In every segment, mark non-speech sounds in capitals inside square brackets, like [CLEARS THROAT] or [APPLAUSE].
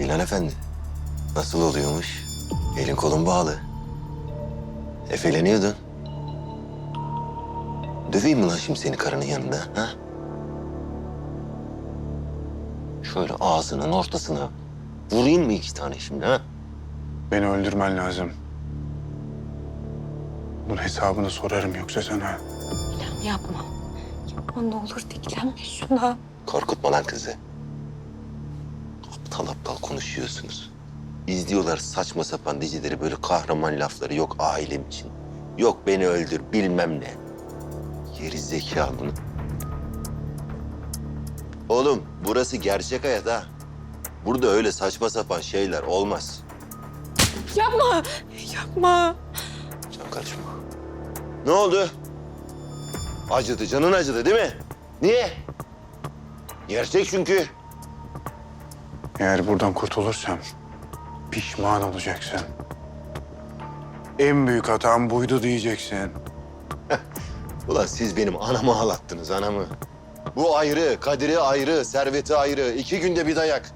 İlhan Efendi, nasıl oluyormuş? Elin kolun bağlı. Efeleniyordun. Döveyim mi lan şimdi seni karının yanında, ha? Şöyle ağzının ortasına vurayım mı iki tane şimdi, ha? Beni öldürmen lazım. Bunun hesabını sorarım yoksa sana. İlhan yapma. Yapma ne olur diklenme şuna. Korkutma lan kızı. Aptal aptal konuşuyorsunuz. İzliyorlar saçma sapan dizileri böyle kahraman lafları. Yok ailem için. Yok beni öldür bilmem ne. Geri zekalı. Oğlum burası gerçek hayat ha. Burada öyle saçma sapan şeyler olmaz. Yapma. Yapma. Sen karışma. Ne oldu? Acıdı, canın acıdı değil mi? Niye? Gerçek çünkü. Eğer buradan kurtulursam pişman olacaksın. En büyük hatam buydu diyeceksin. [LAUGHS] Ulan siz benim anamı ağlattınız anamı. Bu ayrı, Kadir'i ayrı, Servet'i ayrı. İki günde bir dayak.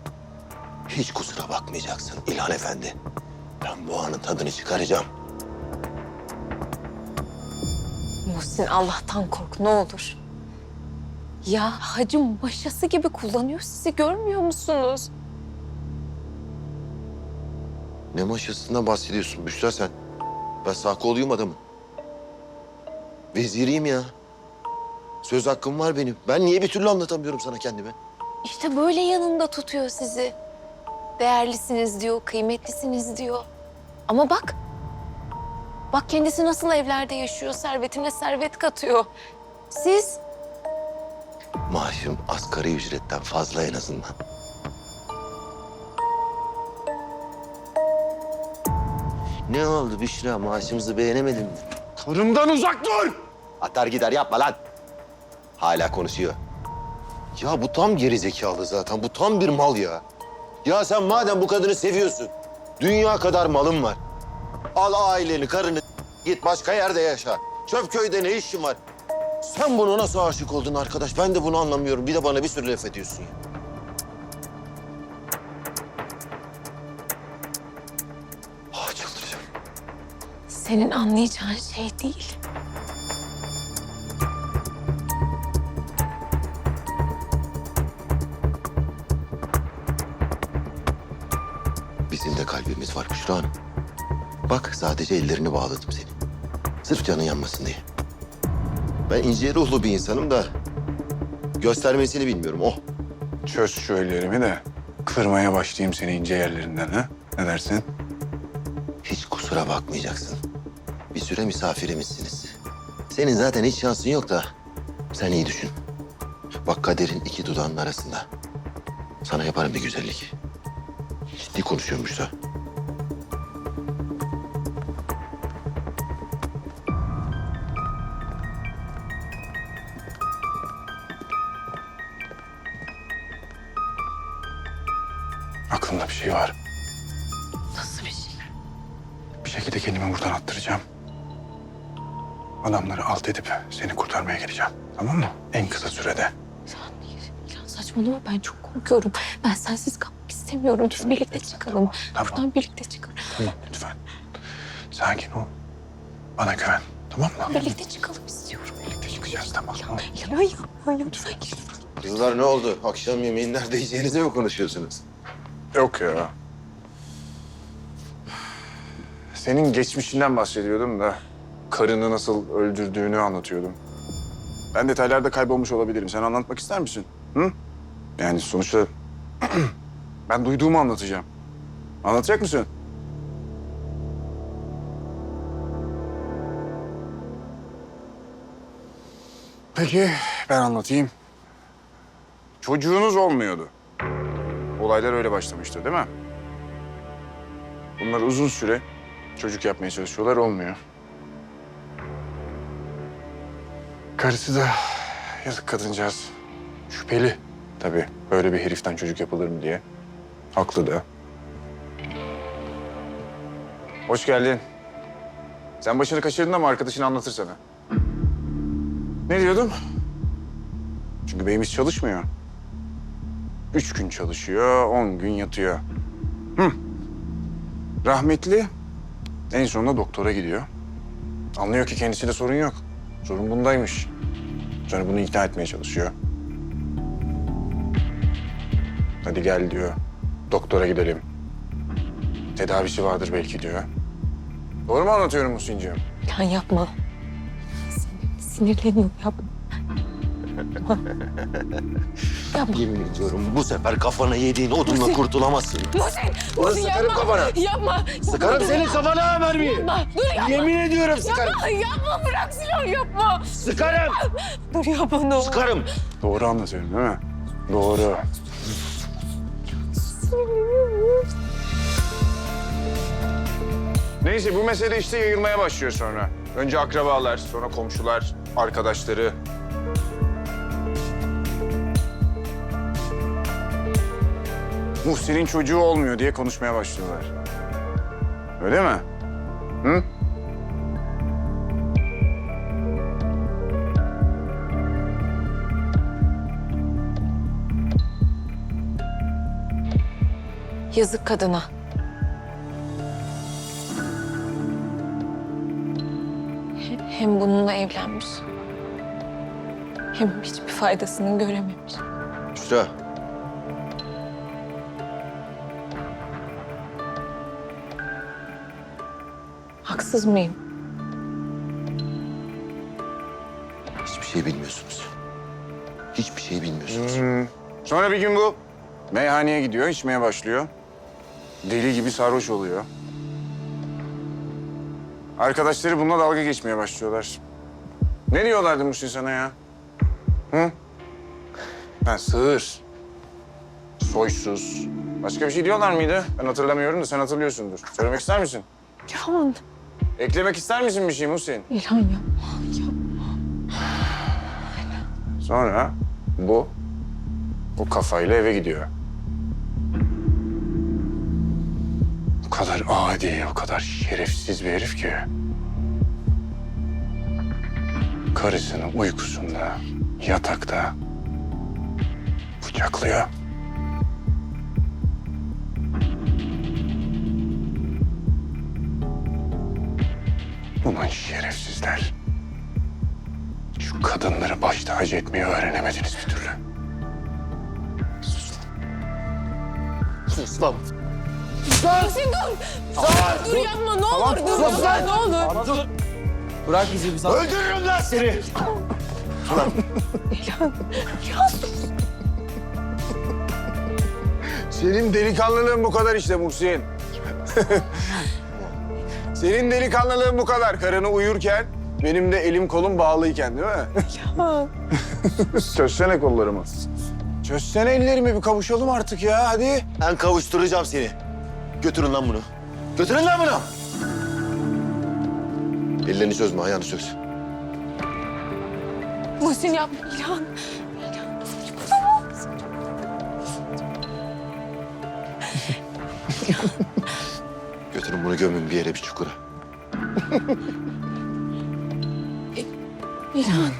Hiç kusura bakmayacaksın İlhan Efendi. Ben bu anın tadını çıkaracağım. Muhsin Allah'tan kork ne olur. Ya hacı maşası gibi kullanıyor sizi görmüyor musunuz? Ne maşasından bahsediyorsun Büşra sen? Ben sağ koluyum adamın. Veziriyim ya. Söz hakkım var benim. Ben niye bir türlü anlatamıyorum sana kendimi? İşte böyle yanında tutuyor sizi. Değerlisiniz diyor, kıymetlisiniz diyor. Ama bak, bak kendisi nasıl evlerde yaşıyor, servetine servet katıyor. Siz Maaşım asgari ücretten fazla en azından. Ne oldu Büşra? Maaşımızı beğenemedin mi? Karımdan uzak dur! Atar gider yapma lan. Hala konuşuyor. Ya bu tam geri zekalı zaten. Bu tam bir mal ya. Ya sen madem bu kadını seviyorsun, dünya kadar malın var. Al aileni, karını, git başka yerde yaşa. Çöpköy'de ne işin var? Sen bunu nasıl aşık oldun arkadaş? Ben de bunu anlamıyorum. Bir de bana bir sürü laf ediyorsun ya. Senin anlayacağın şey değil. Bizim de kalbimiz var Büşra Hanım. Bak sadece ellerini bağladım seni. Sırf canın yanmasın diye. Ben ince ruhlu bir insanım da göstermesini bilmiyorum oh. Çöz şu ellerimi de kırmaya başlayayım seni ince yerlerinden ha? Ne dersin? Hiç kusura bakmayacaksın. Bir süre misafirimizsiniz. Senin zaten hiç şansın yok da sen iyi düşün. Bak kaderin iki dudağının arasında. Sana yaparım bir güzellik. Ciddi konuşuyorum Büşra. Aklımda bir şey var. Nasıl bir şey? Bir şekilde kendimi buradan attıracağım. Adamları alt edip seni kurtarmaya geleceğim. Tamam mı? En kısa sürede. İlhan, İlhan saçmalama ben çok korkuyorum. Ben sensiz kalmak istemiyorum. Biz birlikte çıkalım. tamam. Buradan birlikte çıkalım. Tamam lütfen. Sakin ol. Bana güven. Tamam mı? Birlikte çıkalım istiyorum. Birlikte çıkacağız tamam mı? İlhan yapma ya. Sakin. Kızlar ne oldu? Akşam yemeğini nerede yiyeceğinizi mi konuşuyorsunuz? Yok ya. Senin geçmişinden bahsediyordum da karını nasıl öldürdüğünü anlatıyordum. Ben detaylarda kaybolmuş olabilirim. Sen anlatmak ister misin? Hı? Yani sonuçta [CLEARS THROAT] ben duyduğumu anlatacağım. Anlatacak mısın? Peki ben anlatayım. Çocuğunuz olmuyordu. Olaylar öyle başlamıştı değil mi? Bunlar uzun süre çocuk yapmaya çalışıyorlar olmuyor. Karısı da yazık kadıncağız. Şüpheli tabii böyle bir heriften çocuk yapılır mı diye. Haklı da. Hoş geldin. Sen başını kaçırdın ama arkadaşın anlatır sana. Ne diyordum? Çünkü beyimiz çalışmıyor. Üç gün çalışıyor, on gün yatıyor. Rahmetli en sonunda doktora gidiyor. Anlıyor ki kendisiyle sorun yok. Sorun bundaymış. Sonra bunu ikna etmeye çalışıyor. Hadi gel diyor. Doktora gidelim. Tedavisi vardır belki diyor. Doğru mu anlatıyorum Muhsin'ciğim? İlhan yapma. Sinir, yapma. Yapma. Yemin ediyorum bu sefer kafana yediğin odunla Muhsin. kurtulamazsın. Muhsin, Ulan Muhsin sıkarım yapma. kafana. Yapma. Sıkarım senin kafana mermiyi. Yapma. Dur yapma. Yemin ediyorum sıkarım. Yapma, yapma bırak silahı yapma. Sıkarım. Dur yapma ne olur. Sıkarım. Doğru anlatıyorum değil mi? Doğru. Neyse bu mesele işte yayılmaya başlıyor sonra. Önce akrabalar, sonra komşular, arkadaşları. Muhsin'in çocuğu olmuyor diye konuşmaya başlıyorlar. Öyle mi? Hı? Yazık kadına. He- Hem bununla evlenmiş. Hem hiçbir faydasını görememiş. Büşra. Haksız mıyım? Hiçbir şey bilmiyorsunuz. Hiçbir şey bilmiyorsunuz. Hmm. Sonra bir gün bu meyhaneye gidiyor, içmeye başlıyor. Deli gibi sarhoş oluyor. Arkadaşları bununla dalga geçmeye başlıyorlar. Ne diyorlardı Muhsin sana ya? Hı? Ben sığır, soysuz. Başka bir şey diyorlar mıydı? Ben hatırlamıyorum da sen hatırlıyorsundur. Söylemek ister misin? İlhan, Eklemek ister misin bir şey Muhsin? İlhan yapma. yapma. Sonra bu o kafayla eve gidiyor. O kadar adi, o kadar şerefsiz bir herif ki. Karısını uykusunda, yatakta bıçaklıyor. Ulan şerefsizler. Şu kadınları baş tacı etmeyi öğrenemediniz bir türlü. Sus lan. Muhsin dur. Dur, dur yapma ne olur dur yapma ne olur. Bırak bizi biz Öldürürüm lan seni. İlhan, İlhan sus. Senin delikanlılığın bu kadar işte Muhsin. Senin delikanlılığın bu kadar. Karını uyurken benim de elim kolum bağlıyken değil mi? İlhan. [LAUGHS] Çözsene kollarımı. Çözsene ellerimi bir kavuşalım artık ya hadi. Ben kavuşturacağım seni. Götürün lan bunu. Götürün lan bunu. Ellerini çözme, ayağını çöz. Muhsin yapma İlhan. Götürün bunu gömün bir yere, bir çukura. İlhan.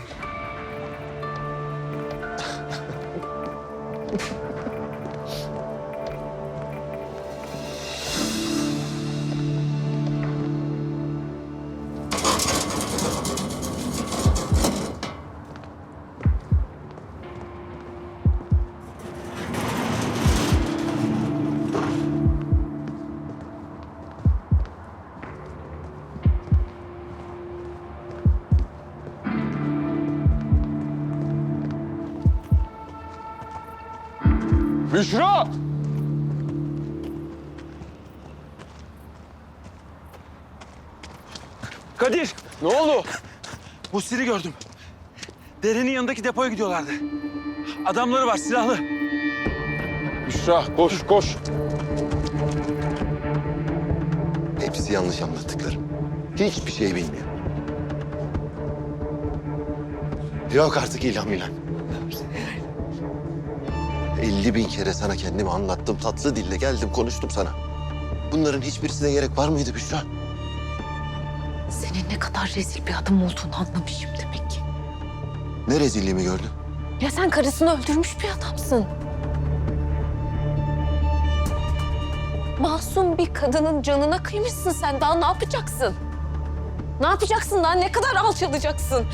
Büşra! Kadir ne oldu? Muhsin'i gördüm. Derenin yanındaki depoya gidiyorlardı. Adamları var silahlı. Büşra koş koş. Hepsi yanlış anlattıklarım. Hiçbir şey bilmiyor. Yok artık İlhan Milan. 50 bin kere sana kendimi anlattım. Tatlı dille geldim konuştum sana. Bunların hiçbirisine gerek var mıydı Büşra? Senin ne kadar rezil bir adam olduğunu anlamışım demek ki. Ne rezilliğimi gördün? Ya sen karısını öldürmüş bir adamsın. Masum bir kadının canına kıymışsın sen. Daha ne yapacaksın? Ne yapacaksın daha? Ne kadar alçalacaksın?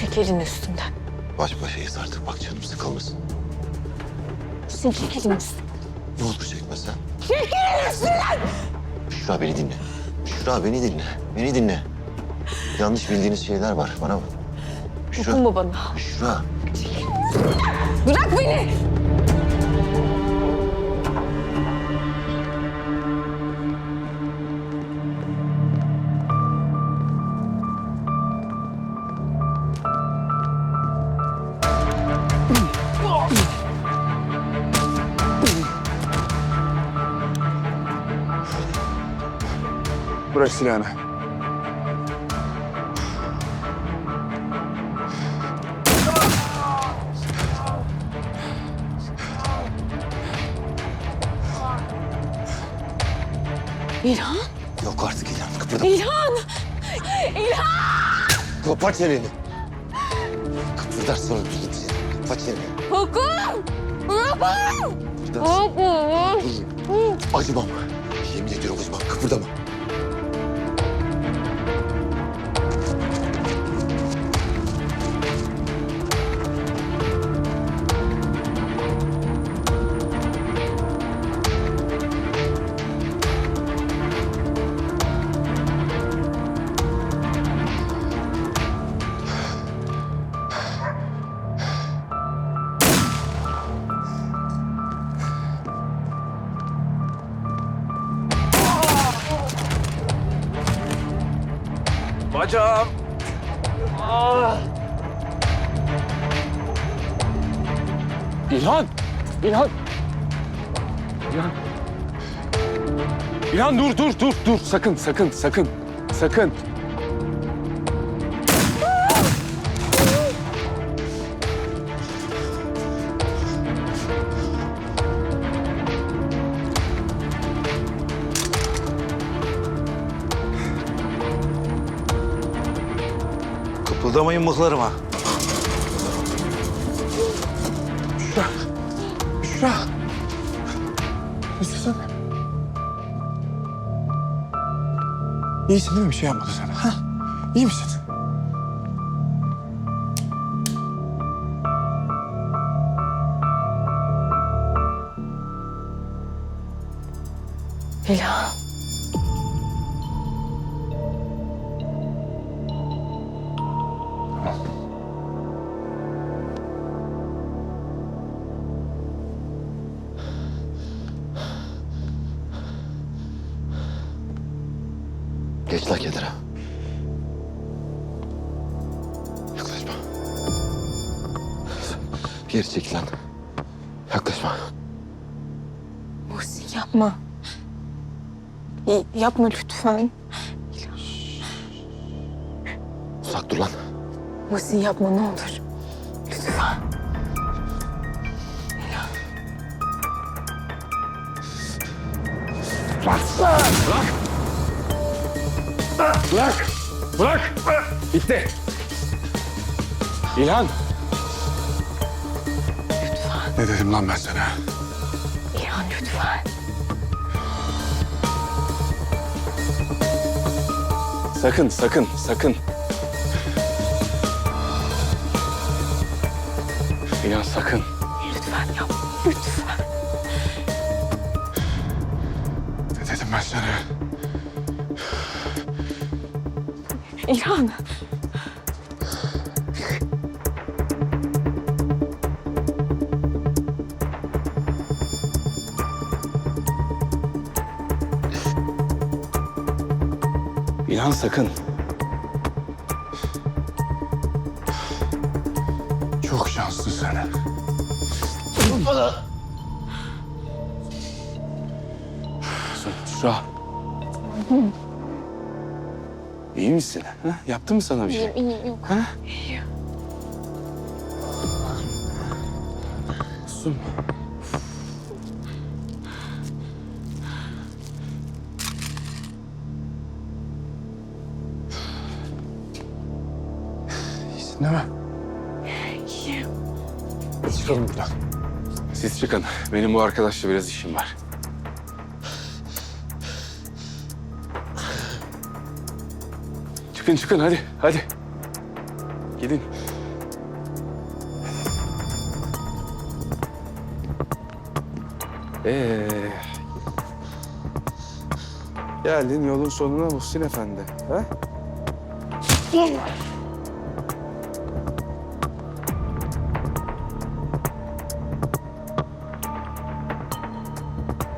Çek elini üstünden. Baş başayız artık bak canım sıkılmasın. Muhsin çek elini üstünden. Ne olur çekmesen. Çek elini üstünden! Büşra beni dinle. Büşra beni dinle. Beni dinle. Yanlış bildiğiniz şeyler var bana bak. Büşra. Dokunma bana. Büşra. Bırak beni! Bırak silahını. İlhan! Yok artık İlhan kıpırdama. İlhan! İlhan! Kapat çeneni. Kıpırdarsan öldürürüm seni. Kapat çeneni. Hakan! Hakan! Kıpırdarsın. Öldürürüm. Acımam. Yemin ediyorum acımam. Kıpırdama. Bacağım. İlhan! İlhan! İlhan! İlhan dur dur dur dur. Sakın sakın sakın. Sakın. Mıhlarıma. Büşra. Büşra. Nasılsın? İyisin değil mi? Bir şey yapmadı sana. Ha? İyi misin? İlhan! Lan kenara. Yaklaşma. Geri çekil lan. Yaklaşma. Muhsin yapma. Y- yapma lütfen. Uzak dur lan. Muhsin yapma ne olur. Lütfen. Bırak. Bırak. Bitti. İlhan. Ne dedim lan ben sana? İlhan lütfen. Sakın sakın sakın. İlhan sakın. Lütfen yapma. Lütfen. Ne dedim ben sana? İlhan. İlhan sakın. Çok şanslısın. Büşra. İyi misin? Ha? Yaptı mı sana bir şey? İyiyim iyiyim yok. Ha? dostum. İyisin değil mi? İyiyim. Çıkalım buradan. Siz çıkın. Benim bu arkadaşla biraz işim var. Çıkın çıkın hadi hadi. Gidin. Ee, Geldin yolun sonuna Muhsin Efendi. Ha?